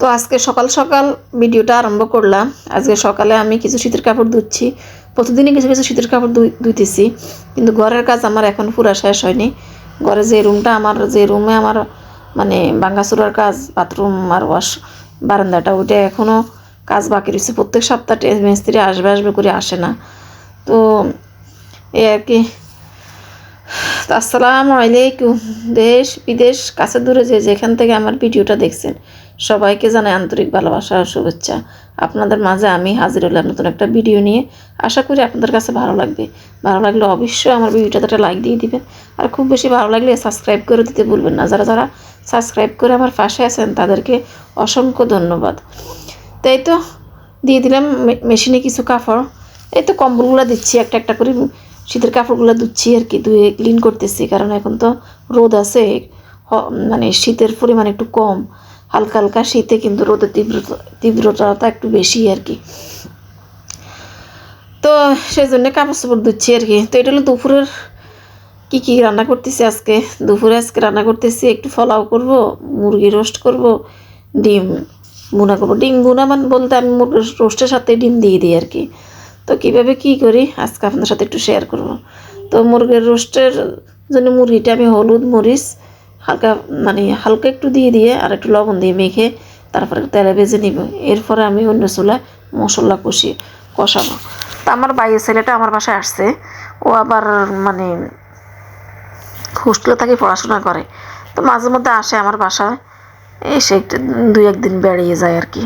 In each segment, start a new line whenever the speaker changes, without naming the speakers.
তো আজকে সকাল সকাল ভিডিওটা আরম্ভ করলাম। আজকে সকালে আমি কিছু শীতের কাপড় ধুচ্ছি। প্রতিদিনই কিছু কিছু শীতের কাপড় ধুই- ধুইতেছি। কিন্তু ঘরের কাজ আমার এখন পুরা শেষ হয়নি। ঘরে যে রুমটা আমার, যে রুমে আমার মানে ভাঙ্গাচুরার কাজ, বাথরুম আর ওয়াশ বারান্দাটা, ওইটা এখনও কাজ বাকি রয়েছে। প্রত্যেক সপ্তাহে মিস্ত্রি আসবে আসবে করে আসে না। তো এই আর কি। আসসালামু আলাইকুম। দেশ বিদেশ কাছে দূরে যে যেখান থেকে আমার ভিডিওটা দেখছেন। সবাইকে জানাই আন্তরিক ভালোবাসা আর শুভেচ্ছা। আপনাদের মাঝে আমি হাজির হলাম নতুন একটা ভিডিও নিয়ে। আশা করি আপনাদের কাছে ভালো লাগবে। ভালো লাগলে অবশ্যই আমার ভিডিওটাতে একটা লাইক দিয়ে দিবেন। আর খুব বেশি ভালো লাগলে সাবস্ক্রাইব করে দিতে ভুলবেন না। যারা যারা সাবস্ক্রাইব করে আমার পাশে আছেন, তাদেরকে অসংখ্য ধন্যবাদ। তাই তো দিয়ে দিলাম মেশিনে কিছু কাপড়। এই তো কম্বলগুলো দিচ্ছি, একটা একটা করে। শীতের কাপড়গুলো ধুচ্ছি আর কি, ধুয়ে ক্লিন করতেছি। কারণ এখন তো রোদ আছে। মানে শীতের পরিমাণ একটু কম। হালকা হালকা শীতে কিন্তু রোদের তীব্রতা তীব্রতাটা একটু বেশি আর কি। তো সেই জন্য কাপড় চোপড় ধুচ্ছি আর কি। তো এটা হলো দুপুরের কি কি রান্না করতেছি আজকে? দুপুরে আজকে রান্না করতেছি একটু ফলাও করব, মুরগি রোস্ট করব, ডিম বুনা করব। ডিম বুনা মানে বলতে আমি মুরগির রোস্টের সাথে ডিম দিয়ে দিই আর কি। তো কীভাবে কী করি আজকে আপনাদের সাথে একটু শেয়ার করব। তো মুরগির রোস্টের জন্য মুরগিটা আমি হলুদ মরিচ হালকা মানে হালকা একটু দিয়ে দিয়ে আর একটু লবণ দিয়ে মেখে তারপরে তেলে ভেজে নিব। এরপরে আমি অন্য চুলায় মশলা কষি কষাবো। তা আমার বাইরের ছেলেটা আমার বাসায় আসছে। ও আবার মানে হোস্টেলে থাকি, পড়াশোনা করে। তো মাঝে মধ্যে আসে আমার বাসায়। এসে একটু, দুই একদিন বেড়িয়ে যায় আর কি।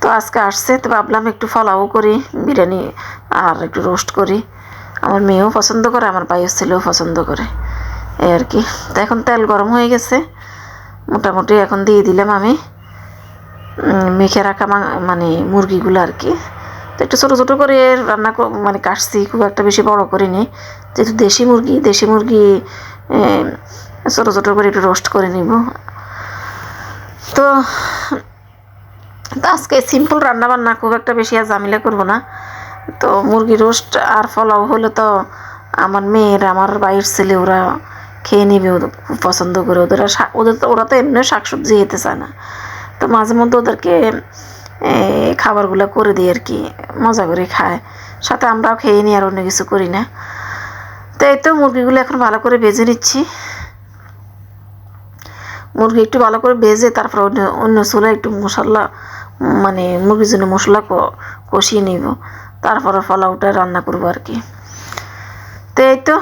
তো আজকে আসছে, তো ভাবলাম একটু ফলাও করি, বিরিয়ানি আর একটু রোস্ট করি। আমার মেয়েও পছন্দ করে, আমার বাইয়ের ছেলেও পছন্দ করে। এই আর কি। তো এখন তেল গরম হয়ে গেছে। মোটামুটি এখন দিয়ে দিলাম আমি মেখে রাখা মানে মুরগিগুলো আর কি। তো একটু ছোটো ছোটো করে রান্না মানে কাটছি, খুব একটা বেশি বড় করিনি। যেহেতু দেশি মুরগি দেশি মুরগি ছোটো ছোটো করে একটু রোস্ট করে নিব। তো আজকে সিম্পল রান্না বান্না খুব একটা বেশি আর ঝামেলা করব না। তো মুরগি রোস্ট আর ফলাও হলে তো আমার মেয়ের, আমার বাইরের ছেলে, ওরা খেয়ে নেবে ওদের পছন্দ করে। ওদের ওদের তো ওরা তো এমনি শাকসবজি খেতে চায় না। তো মাঝে মধ্যে ওদেরকে খাবারগুলো করে দিই আর কি, মজা করে খায়। সাথে আমরাও খেয়ে নিই আর অন্য কিছু করি না। তো এই তো মুরগিগুলো এখন ভালো করে ভেজে নিচ্ছি। মুরগি একটু ভালো করে ভেজে তারপর অন্য অন্য চুলায় একটু মশলা মানে মুরগির জন্য মশলা কষিয়ে নিব। তারপরে ফলাউটা রান্না করব আর কি। তো এই তো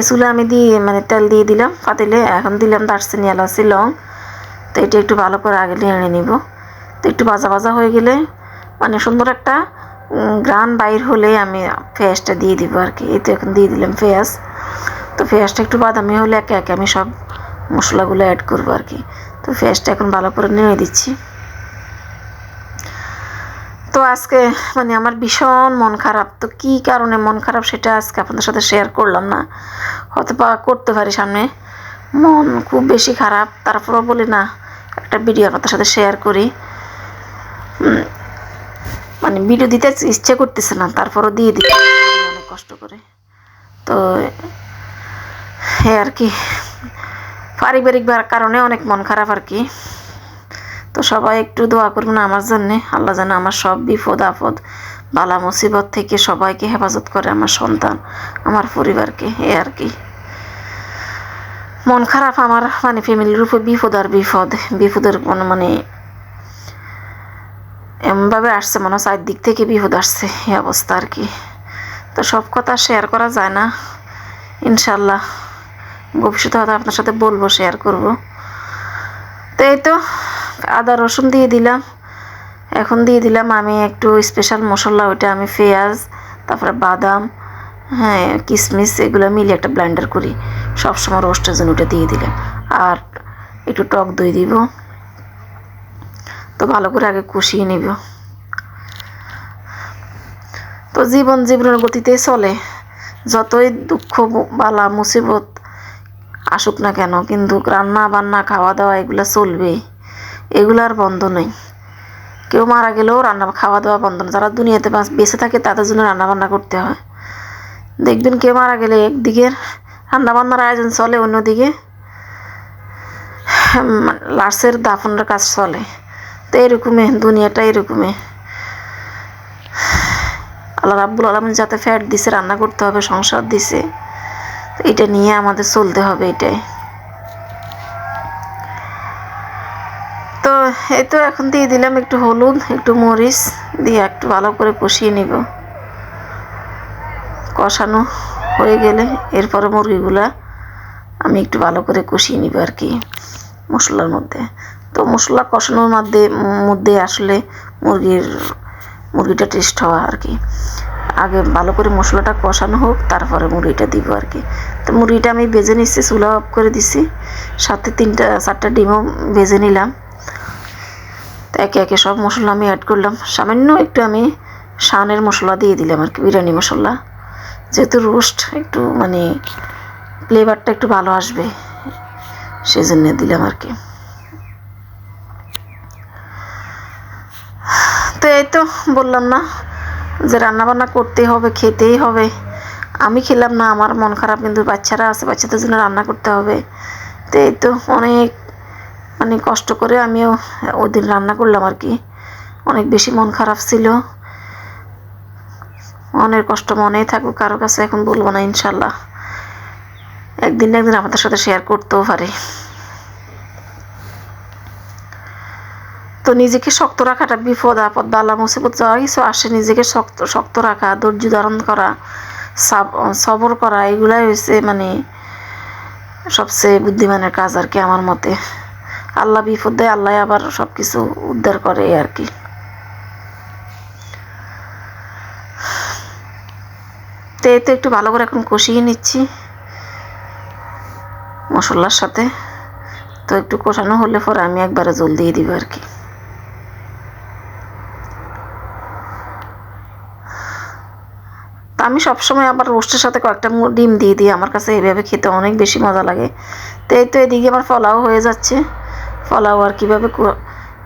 এই চুলে আমি দিয়ে মানে তেল দিয়ে দিলাম। পাতিলে এখন দিলাম দারচিনি, এলাচি, লং। তো এটা একটু ভালো করে আগে নেড়ে নিব। তো একটু ভাজা ভাজা হয়ে গেলে মানে সুন্দর একটা গ্রান বাইর হলে আমি পেঁয়াজটা দিয়ে দিব আর কি এই তো এখন দিয়ে দিলাম পেঁয়াজ। তো পেঁয়াজটা একটু বাদামি হলে একে একে আমি সব মশলাগুলো অ্যাড করব আর কি তো পেঁয়াজটা এখন ভালো করে নেড়ে দিচ্ছি। তো আজকে মানে আমার ভীষণ মন খারাপ। তো কী কারণে মন খারাপ সেটা আজকে আপনাদের সাথে শেয়ার করলাম না। হয়তো বা করতে পারি সামনে। মন খুব বেশি খারাপ, তারপরও বলি না, একটা ভিডিও আপনাদের সাথে শেয়ার করি। মানে ভিডিও দিতে ইচ্ছে করতেছে না, তারপরও দিয়ে দিই অনেক কষ্ট করে। তো হ্যাঁ আর কি, পারিবারিক কারণে অনেক মন খারাপ আর কি। তো সবাই একটু দোয়া করবেন আমার জন্যে, আল্লাহ যেন আমার সব বিপদ আপদ বালা মুসিবত থেকে সবাইকে হেফাজত করে আমার সন্তান, আমার পরিবারকে, এ আর কি। মন খারাপ আমার মানে ফ্যামিলির উপর বিপদ আর বিপদ। বিপদের মানে এমনভাবে আসছে, মনে হয় চারদিক থেকে বিপদ আসছে, এই অবস্থা আর কি। তো সব কথা শেয়ার করা যায় না। ইনশাল্লাহ ভবিষ্যতে হয়তো আপনার সাথে বলব শেয়ার করব। তো এই তো, আদা রসুন দিয়ে দিলাম। এখন দিয়ে দিলাম আমি একটু স্পেশাল মশলা, ওইটা আমি পেঁয়াজ, তারপরে বাদাম হ্যাঁ কিশমিশ এগুলো মিলে একটা ব্লেন্ডার করি। সবসময় রোস্টের জন্য ওটা দিয়ে দিলাম আর একটু টক দই দিব। তো ভালো করে আগে কষিয়ে নিব। তো জীবন জীবনের গতিতে চলে। যতই দুঃখ, বালা, মুসিবত আসুক না কেন, কিন্তু রান্না বান্না খাওয়া দাওয়া এগুলো চলবে এগুলো আর বন্ধ নেই। কেউ মারা গেলেও রান্না খাওয়া দাওয়া বন্ধ না। যারা দুনিয়াতে বাঁচ- থাকে তাদের জন্য রান্না বান্না করতে হয়। দেখবেন কেউ মারা গেলে একদিকে রান্না বান্নার আয়োজন চলে, অন্যদিকে লাশের দাফনের কাজ চলে। তো এরকমই, দুনিয়াটা এরকমই। আল্লাহ রাব্বুল আলমিন যাতে ফ্যাট দিছে, রান্না করতে হবে, সংসার দিছে। এটা নিয়ে আমাদের চলতে হবে এটাই। তো এই তো এখন দিয়ে দিলাম একটু হলুদ, একটু মরিচ দিয়ে একটু ভালো করে কষিয়ে নিব। কষানো হয়ে গেলে এরপরে মুরগিগুলা আমি একটু ভালো করে কষিয়ে নিব আর কি মশলার মধ্যে। তো মশলা কষানোর মধ্যে মধ্যে আসলে মুরগির, মুরগিটা টেস্ট হওয়া আর কি। আগে ভালো করে মশলাটা কষানো হোক, তারপরে মুরগিটা দিব আর কি। তো মুরগিটা আমি ভেজে নিচ্ছি, চুলা অফ করে দিছি সাথে তিনটা, চারটা ডিমও ভেজে নিলাম। তো একে একে সব মশলা আমি অ্যাড করলাম। সামান্য একটু আমি শানের মশলা দিয়ে দিলাম আর কি, বিরিয়ানি মশলা। যেহেতু রোস্ট একটু মানে ফ্লেভারটা একটু ভালো আসবে সেই জন্য দিলাম আর কি। তো এই তো বললাম না যে রান্না বান্না করতেই হবে, খেতেই হবে। আমি খেলাম না, আমার মন খারাপ, কিন্তু বাচ্চারা আছে, বাচ্চাদের জন্য রান্না করতে হবে। তো এই তো অনেক মানে কষ্ট করে আমিও ওই দিন রান্না করলাম আর কি। অনেক বেশি মন খারাপ ছিল। মনের কষ্ট মনেই থাকুক, কারও কাছে এখন বলব না ইনশাল্লাহ একদিন একদিন আমাদের সাথে শেয়ার করতেও পারে। তো নিজেকে শক্ত রাখাটা বিপদ, আপদ বালা মুসিবত যা কিছু আসে নিজেকে শক্ত শক্ত রাখা, ধৈর্য ধারণ করা সবর করা, এগুলাই হচ্ছে মানে সবচেয়ে বুদ্ধিমানের কাজ আর কি আমার মতে। আল্লাহ বিপদ দেয়, আল্লাহ আবার সব কিছু উদ্ধার করে আর কি। তো একটু ভালো করে এখন কষিয়ে নিচ্ছি মশলার সাথে। তো একটু কষানো হলে পরে আমি একবারে জল দিয়ে দিব আর কি। তা আমি সবসময় আবার রোস্টের সাথে কয়েকটা ডিম দিয়ে দিই, আমার কাছে এইভাবে খেতে অনেক বেশি মজা লাগে। তো এই তো এদিকে আমার ফলাও হয়ে যাচ্ছে। ফলাও আর কীভাবে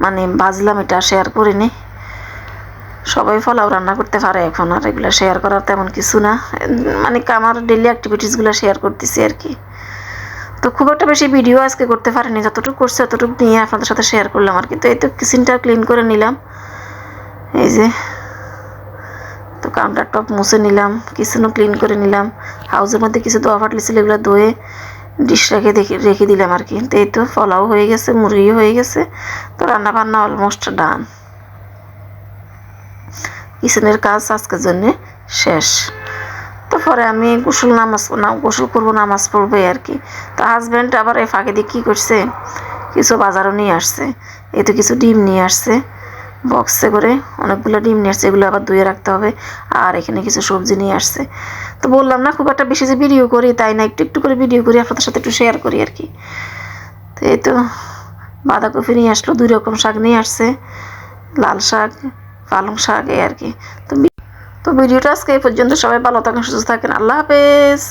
মানে বাজলাম এটা শেয়ার করিনি। সবাই ফলাও রান্না করতে পারে এখন, আর এগুলো শেয়ার করার তেমন কিছু না। মানে আমার ডেলি অ্যাক্টিভিটিসগুলো শেয়ার করতেছি আর কি। তো খুব একটা বেশি ভিডিও আজকে করতে পারিনি, যতটুকু করছে ততটুকু নিয়ে আপনাদের সাথে শেয়ার করলাম আর কি। তো এই তো কিচেনটা ক্লিন করে নিলাম। এই যে, তো কাউন্টার টপ মুছে নিলাম কিচেনও ক্লিন করে নিলাম। হাউসের মধ্যে কিছু দোয়া ফাটলি ছিল এগুলো ধুয়ে ডিশ রেখে দেখে রেখে দিলাম আর কি। তো এই তো ফলাও হয়ে গেছে, মুরগিও হয়ে গেছে। তো রান্না বান্না অলমোস্ট ডান কিচেনের কাজ আজকের জন্যে শেষ। তো পরে আমি গোসল নামাজ না গোসল করব, নামাজ পড়ব আর কি। তো হাজব্যান্ড আবার এই ফাঁকে দিয়ে কী করছে? কিছু বাজারও নিয়ে আসছে। এই তো কিছু ডিম নিয়ে আসছে। বক্সে করে অনেকগুলো ডিম নিয়ে আসছে। এগুলো আবার ধুয়ে রাখতে হবে। আর এখানে কিছু সবজি নিয়ে আসছে। তো বললাম না, খুব একটা বেশি যে ভিডিও করি তাই না, একটু একটু করে ভিডিও করি, আপনাদের সাথে একটু শেয়ার করি আর কি। তো এই তো বাঁধাকপি নিয়ে আসলো, দুই রকম শাক নিয়ে আসছে, লাল শাক, পালং শাক, এই আর কি। তো তো ভিডিওটা আজকে এই পর্যন্ত, সবাই ভালো থাকেন, সুস্থ থাকেন, আল্লাহ হাফেজ।